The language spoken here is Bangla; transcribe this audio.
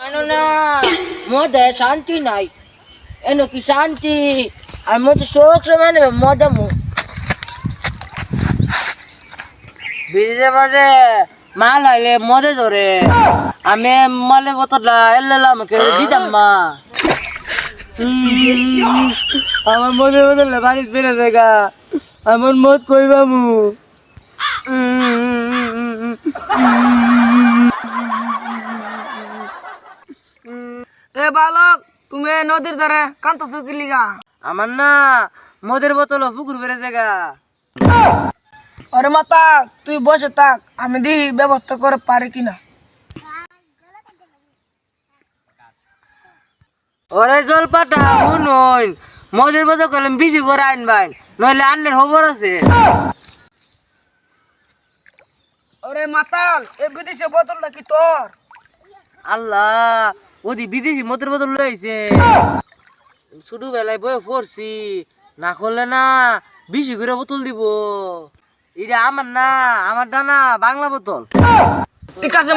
জানো না মদে শান্তি নাই। এনো কি শান্তি? আমি মধ্যে শোক সময় নেবে মদে মু বিড়িতে মাঝে মাল হইলে মদে ধরে। আমি মালে বোতলটা এলে আমাকে দিতাম মা আমার মদের বোতলটা বাড়ি ফেলে দেখা আমার মদ কইবা এ বালক তুমি নদীর ধারে কান্তাছো কি লিগা? আমার না মদের বোতল পুকুর ফেলে দেখা আরে মাতা তুই বসে থাক আমি দেখি ব্যবস্থা করে পারি কিনা। ওরে জল পাটা শুনুন। মদের বোতল কলম বেশি করে আনবাই নইলে আন্নের খবর আছে। ওরে মাতাল এ বিদেশে বোতলটা কি তোর? আল্লাহ ওদি বিদেশি মদের বদল লইছে শুধু বেলায় বয়ে পড়ছি, না করলে না বেশি করে বোতল দিব। এটা আমার না, আমার ডানা বাংলা বোতল। ঠিক আছে